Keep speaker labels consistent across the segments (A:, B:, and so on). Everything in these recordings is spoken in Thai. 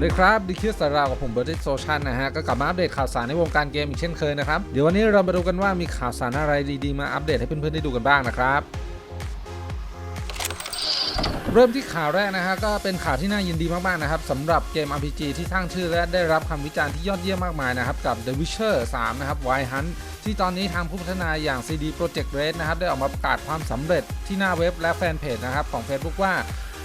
A: วัสดีครับดิคิวสาราวกับผมเบอร์ติโซชันนะฮะ ก็กลับมาอัปเดตข่าวสารในวงการเกมอีกเช่นเคยนะครับ เดี๋ยววันนี้เรามาดูกันว่ามีข่าวสารอะไรดีๆ มาอัปเดตให้เพื่อนๆได้ดูกันบ้างนะครับเริ่มที่ข่าวแรกนะฮะก็เป็นข่าวที่น่ายินดีมากๆนะครับสำหรับเกม RPG ที่สร้างชื่อและได้รับคำวิจารณ์ที่ยอดเยี่ยมมากมายนะครับกับ The Witcher 3 นะครับ Wild Hunt ที่ตอนนี้ทางผู้พัฒนาอย่าง CD Projekt Red นะครับได้ออกมาประกาศความสำเร็จที่หน้าเว็บและแฟนเพจนะครับของ Facebook ว่า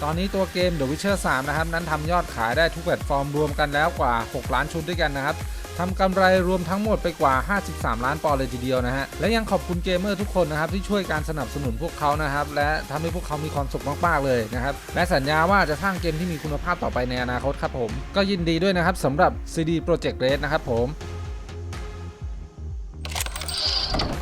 A: ตอนนี้ตัวเกม The Witcher 3 นะครับ นั้นทำยอดขายได้ทุกแพลตฟอร์มรวมกันแล้วกว่า 6 ล้านชุดด้วยกันนะครับทำกำไรรวมทั้งหมดไปกว่า 53 ล้านปอนด์เลยทีเดียวนะฮะ และยังขอบคุณเกมเมอร์ทุกคนนะครับที่ช่วยการสนับสนุนพวกเขานะครับ และทำให้พวกเขามีความสุขมากๆเลยนะครับ และสัญญาว่าจะสร้างเกมที่มีคุณภาพต่อไปในอนาคตครับผม ก็ยินดีด้วยนะครับสำหรับ CD Projekt Red นะครับผม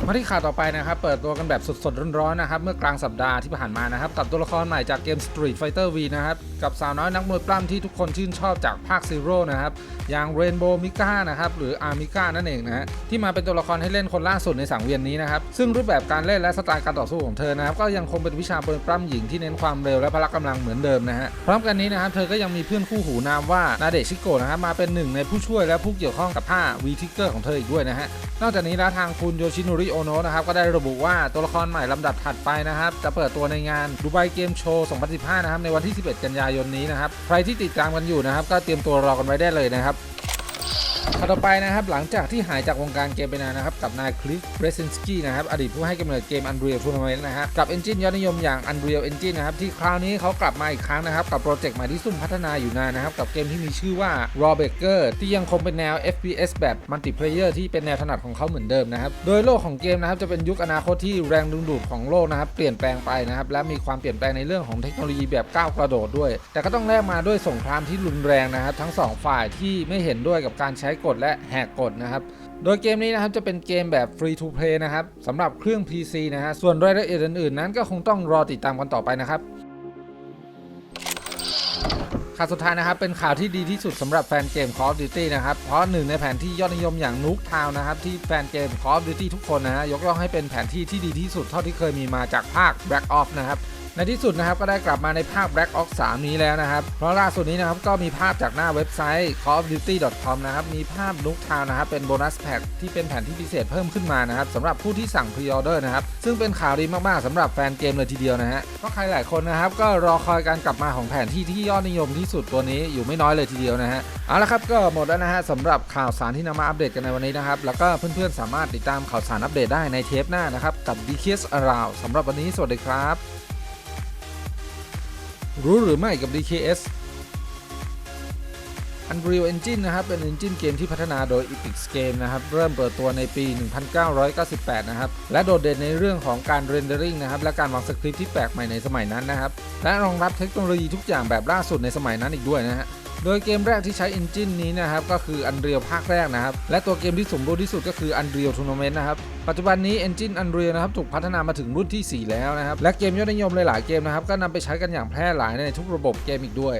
A: มาที่ข่าวต่อไปนะครับ เปิดตัวกันแบบสดๆ ร้อนๆนะครับ เมื่อกลางสัปดาห์ที่ผ่านมานะครับ กับตัวละครใหม่จากเกม Street Fighter V นะครับ กับสาวน้อยนักมวยปล้ำที่ทุกคนชื่นชอบจากภาค Zero นะครับ อย่าง Rainbow Mika นะครับ หรือ Armika นั่นเองนะฮะที่มาเป็นตัวละครให้เล่นคนล่าสุดในสังเวียนนี้นะครับ ซึ่งรูปแบบการเล่นและสไตล์การต่อสู้ของเธอนะครับ ก็ยังคงเป็นวิชามวยปล้ำหญิงที่เน้นความเร็วและพละกำลังเหมือนเดิมนะฮะ พร้อมกันนี้นะครับ เธอก็ยังมีเพื่อนคู่หูนามว่านาเดชิโกะนะครับ มาเป็นหนึ่งในผู้ช่วยและผู้เกี่ยวข้องกับผ้า V-Tigger ของเธออีกด้วยนะฮะ นอกจากนี้แล้วทางคุณโยชิโนริโอโนะนะครับก็ได้ระบุว่าตัวละครใหม่ลำดับถัดไปนะครับ จะเปิดตัวในงานดูไบเกมโชว์ 2015 นะครับ ในวันที่ 11 กันยายนนี้นะครับ ใครที่ติดตามกันอยู่นะครับ ก็เตรียมตัวรอกันไว้ได้เลยนะครับ ข่าวต่อไปนะครับหลังจากที่หายจากวงการเกมไปนานนะครับ กับนายคลิฟเบรซินสกี้นะครับอดีตผู้ให้กำเนิดเกม Unreal Tournament นะครับกับ Engine ยอดนิยมอย่าง Unreal Engine นะครับที่คราวนี้เขากลับมาอีกครั้งนะครับกับโปรเจกต์ใหม่ที่ซุ่มพัฒนาอยู่นานนะครับกับเกมที่มีชื่อว่า Raw Breaker ที่ยังคงเป็นแนว FPS แบบมัลติเพลเยอร์ที่เป็นแนวถนัดของเขาเหมือนเดิมนะครับโดยโลกของเกมนะครับจะเป็นยุคอนาคตที่แรงดึงดูดของโลกนะครับเปลี่ยนแปลงไปนะครับและมีความเปลี่ยนแปลงในเรื่องของเทคโนโลยีแบบก้าวกระโดดด้วย แต่ก็ต้องแลกมาด้วยสงครามที่รุนแรงนะครับทั้งสองฝ่ายที่ไม่เห็นด้วยกับการใช้กฎและแหกกฎนะครับ โดยเกมนี้นะครับจะเป็นเกมแบบ Free to Play นะครับสำหรับเครื่อง PC นะฮะส่วนรายละเอียดอื่นๆ นั้นก็คงต้องรอติดตามกันต่อไปนะครับข่าวสุดท้ายนะครับเป็นข่าวที่ดีที่สุดสำหรับแฟนเกม Call of Duty นะครับ เพราะหนึ่งในแผนที่ยอดนิยมอย่าง Nuke Town นะครับ ที่แฟนเกม Call of Duty ทุกคนนะฮะยกย่องให้เป็นแผนที่ที่ดีที่สุดเท่าที่เคยมีมาจากภาค Black Ops นะครับ ในที่สุดนะครับก็ได้กลับมาในภาค Black Ops 3 นี้แล้วนะครับ เพราะล่าสุดนี้นะครับก็มีภาพจากหน้าเว็บไซต์ callofduty.com นะครับมีภาพ Nuke Town นะครับเป็นโบนัสแพ็กที่เป็นแผนที่พิเศษเพิ่มขึ้นมานะครับสำหรับผู้ที่สั่งพรีออเดอร์นะครับซึ่งเป็นข่าวดีมากๆสำหรับแฟนเกมเลยทีเดียวนะฮะก็ใครหลายคนนะครับก็รอคอยการกลับมาของแผนที่ที่ยอดนิยมที่สุดตัวนี้อยู่ไม่น้อยเลยทีเดียวนะฮะเอาละครับก็หมดแล้วนะฮะสำหรับข่าวสารที่นำมาอัปเดตกันในวันนี้นะครับแล้วก็เพื่อนๆสามารถติดตามข่าวสารอัปเดตได้ในเทปหน้านะครับกับ d k s Around สำหรับวันนี้สวัสดีครับ รู้หรือไม่กับ DKS Unreal Engine นะครับ เป็น Engine เกมที่พัฒนาโดย Epic Games นะครับ เริ่มเปิดตัวในปี 1998 นะครับ และโดดเด่นในเรื่องของการเรนเดอริงนะครับ และการวางสคริปต์ที่แปลกใหม่ในสมัยนั้นนะครับ และรองรับเทคโนโลยีทุกอย่างแบบล่าสุดในสมัยนั้นอีกด้วยนะฮะ โดยเกมแรกที่ใช้เอนจินนี้นะครับก็คือ Unreal ภาคแรกนะครับ และตัวเกมที่สมบูรณ์ที่สุดก็คือ Unreal Tournament นะครับ ปัจจุบันนี้ Engine Unreal นะครับถูกพัฒนามาถึงรุ่นที่ 4 แล้วนะครับ และเกมยอดนิยมหลายๆเกมนะครับก็นำไปใช้กันอย่างแพร่หลายในทุกระบบเกมอีกด้วย